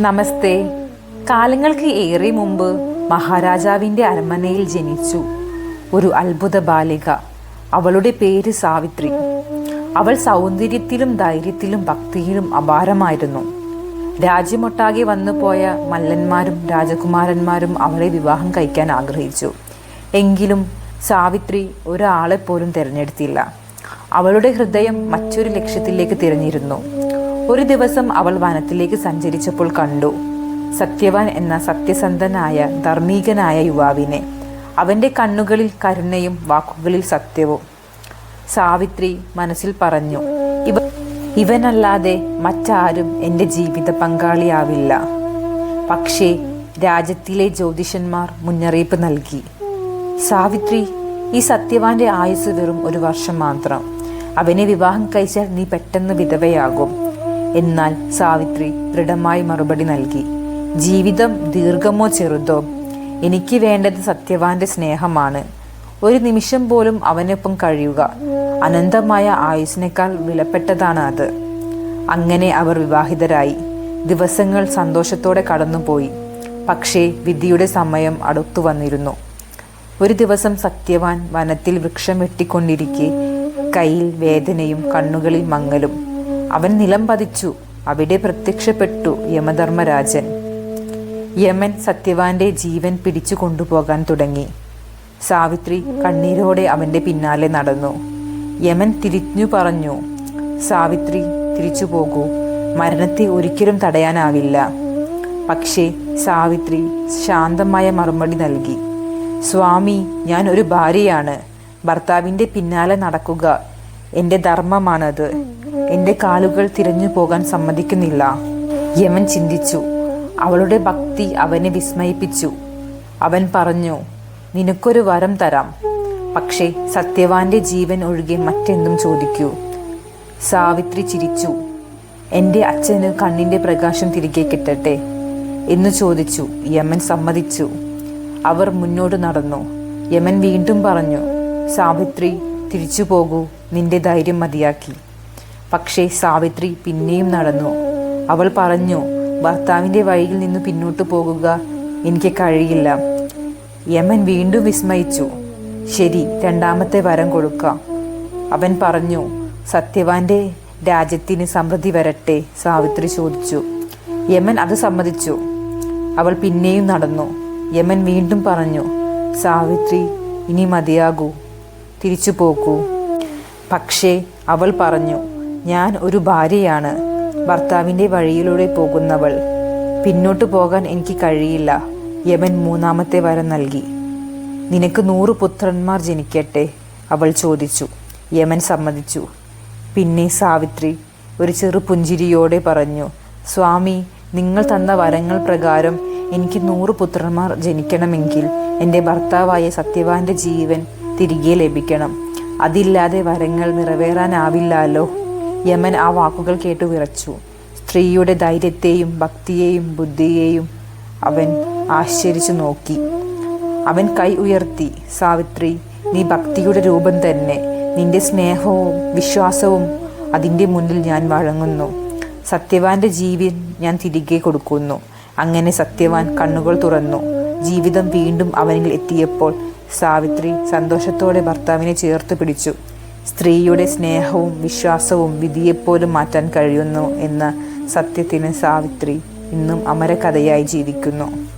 നമസ്തേ. കാലങ്ങൾക്ക് ഏറെ മുമ്പ് മഹാരാജാവിന്റെ അരമനയിൽ ജനിച്ചു ഒരു അത്ഭുത ബാലിക. അവളുടെ പേര് സാവിത്രി. അവൾ സൗന്ദര്യത്തിലും ധൈര്യത്തിലും ഭക്തിയിലും അപാരമായിരുന്നു. രാജ്യമൊട്ടാകെ വന്നുപോയ മല്ലന്മാരും രാജകുമാരന്മാരും അവളെ വിവാഹം കഴിക്കാൻ ആഗ്രഹിച്ചു. എങ്കിലും സാവിത്രി ഒരാളെ പോലും തിരഞ്ഞെടുത്തില്ല. അവളുടെ ഹൃദയം മറ്റൊരു ലക്ഷ്യത്തിലേക്ക് തിരഞ്ഞിരുന്നു. ഒരു ദിവസം അവൾ വനത്തിലേക്ക് സഞ്ചരിച്ചപ്പോൾ കണ്ടു. സത്യവാൻ എന്ന സത്യസന്ധനായ ധർമ്മീകനായ യുവാവിനെ. അവന്റെ കണ്ണുകളിൽ കരുണയും വാക്കുകളിൽ സത്യവും. സാവിത്രി മനസ്സിൽ പറഞ്ഞു ഇവ ഇവനല്ലാതെ മറ്റാരും എന്റെ ജീവിത പങ്കാളിയാവില്ല. പക്ഷേ രാജ്യത്തിലെ ജ്യോതിഷന്മാർ മുന്നറിയിപ്പ് നൽകി. സാവിത്രി ഈ സത്യവാന്റെ ആയുസ് വെറും ഒരു വർഷം മാത്രം. അവനെ വിവാഹം കഴിച്ചാൽ നീ പെട്ടെന്ന് വിധവയാകും. എന്നാൽ സാവിത്രി ദൃഢമായി മറുപടി നൽകി. ജീവിതം ദീർഘമോ ചെറുതോ? എനിക്ക് വേണ്ടത് സത്യവാന്റെ സ്നേഹമാണ്. ഒരു നിമിഷം പോലും അവനൊപ്പം കഴിയുക. അനന്തമായ ആയുസിനേക്കാൾ വിലപ്പെട്ടതാണ് അത്. അങ്ങനെ അവർ വിവാഹിതരായി. ദിവസങ്ങൾ സന്തോഷത്തോടെ കടന്നുപോയി. പക്ഷേ വിധിയുടെ സമയം അടുത്തു വന്നിരുന്നു. ഒരു ദിവസം സത്യവാൻ വനത്തിൽ വൃക്ഷം വെട്ടിക്കൊണ്ടിരിക്കെ കയ്യിൽ വേദനയും കണ്ണുകളിൽ മങ്ങലും അവൻ നിലം പതിച്ചു. അവിടെ പ്രത്യക്ഷപ്പെട്ടു യമധർമ്മരാജൻ. യമൻ സത്യവാന്റെ ജീവൻ പിടിച്ചു കൊണ്ടുപോകാൻ തുടങ്ങി. സാവിത്രി കണ്ണീരോടെ അവന്റെ പിന്നാലെ നടന്നു. യമൻ തിരിഞ്ഞു പറഞ്ഞു സാവിത്രി തിരിച്ചു പോകൂ. മരണത്തെ ഒരിക്കലും തടയാനാവില്ല പക്ഷേ സാവിത്രി ശാന്തമായ മറുപടി നൽകി. സ്വാമി ഞാൻ ഒരു ഭാര്യയാണ്. ഭർത്താവിന്റെ പിന്നാലെ നടക്കുക. എന്റെ ധർമ്മമാണത്. എന്റെ കാലുകൾ തിരഞ്ഞു പോകാൻ സമ്മതിക്കുന്നില്ല. യമൻ ചിന്തിച്ചു. അവളുടെ ഭക്തി അവനെ വിസ്മയിപ്പിച്ചു. അവൻ പറഞ്ഞു നിനക്കൊരു വരം തരാം. പക്ഷേ സത്യവാന്റെ ജീവൻ ഒഴികെ മറ്റെന്തും ചോദിക്കൂ. സാവിത്രി ചിരിച്ചു. എന്റെ അച്ഛന് കണ്ണിന്റെ പ്രകാശം തിരികെ കിട്ടട്ടെ? എന്ന് ചോദിച്ചു. യമൻ സമ്മതിച്ചു. അവർ മുന്നോട്ട് നടന്നു. യമൻ വീണ്ടും പറഞ്ഞു സാവിത്രി തിരിച്ചു പോകൂ നിന്റെ ധൈര്യം മതിയാക്കി. പക്ഷേ സാവിത്രി പിന്നെയും നടന്നു. അവൾ പറഞ്ഞു ഭർത്താവിന്റെ വഴിയിൽ നിന്ന് പിന്നോട്ട് പോകുക എനിക്ക് കഴിയില്ല. യമൻ വീണ്ടും വിസ്മയിച്ചു. ശരി രണ്ടാമത്തെ വരം കൊടുക്കാം. അവൻ പറഞ്ഞു സത്യവാന്റെ രാജ്യത്തിന് സമൃദ്ധി വരട്ടെ സാവിത്രി ചോദിച്ചു. യമൻ അത് സമ്മതിച്ചു. അവൾ പിന്നെയും നടന്നു. യമൻ വീണ്ടും പറഞ്ഞു സാവിത്രി ഇനി മതിയാകൂ. തിരിച്ചു പോകൂ. പക്ഷേ അവൾ പറഞ്ഞു ഞാൻ ഒരു ഭാര്യയാണ്. ഭർത്താവിന്റെ വഴിയിലൂടെ പോകുന്നവൾ. പിന്നോട്ട് പോകാൻ എനിക്ക് കഴിയില്ല. യമൻ മൂന്നാമത്തെ വരം നൽകി. നിനക്ക് നൂറ് പുത്രന്മാർ ജനിക്കട്ടെ? അവൾ ചോദിച്ചു. യമൻ സമ്മതിച്ചു. പിന്നെ സാവിത്രി ഒരു ചെറു പുഞ്ചിരിയോടെ പറഞ്ഞു സ്വാമി നിങ്ങൾ തന്ന വരങ്ങൾ പ്രകാരം എനിക്ക് നൂറ് പുത്രന്മാർ ജനിക്കണമെങ്കിൽ എന്റെ ഭർത്താവായ സത്യവാന്റെ ജീവൻ തിരികെ ലഭിക്കണം. അതില്ലാതെ വരങ്ങൾ നിറവേറാനാവില്ലല്ലോ. യമൻ ആ വാക്കുകൾ കേട്ടു വിറച്ചു. സ്ത്രീയുടെ ധൈര്യത്തെയും ഭക്തിയെയും ബുദ്ധിയെയും അവൻ ആശ്ചര്യിച്ചു നോക്കി. അവൻ കൈ ഉയർത്തി സാവിത്രി നീ ഭക്തിയുടെ രൂപം തന്നെ. നിന്റെ സ്നേഹവും വിശ്വാസവും അതിന്റെ മുന്നിൽ ഞാൻ വഴങ്ങുന്നു. സത്യവാന്റെ ജീവൻ ഞാൻ തിരികെ കൊടുക്കുന്നു. അങ്ങനെ സത്യവാൻ കണ്ണുകൾ തുറന്നു. ജീവിതം വീണ്ടും അവനിൽ എത്തിയപ്പോൾ സാവിത്രി സന്തോഷത്തോടെ ഭർത്താവിനെ ചേർത്ത് പിടിച്ചു. സ്ത്രീയുടെ സ്നേഹവും വിശ്വാസവും വിധിയെപ്പോലും മാറ്റാൻ കഴിയുന്നു എന്ന സത്യത്തിന് സാവിത്രി ഇന്നും അമരകഥയായി ജീവിക്കുന്നു.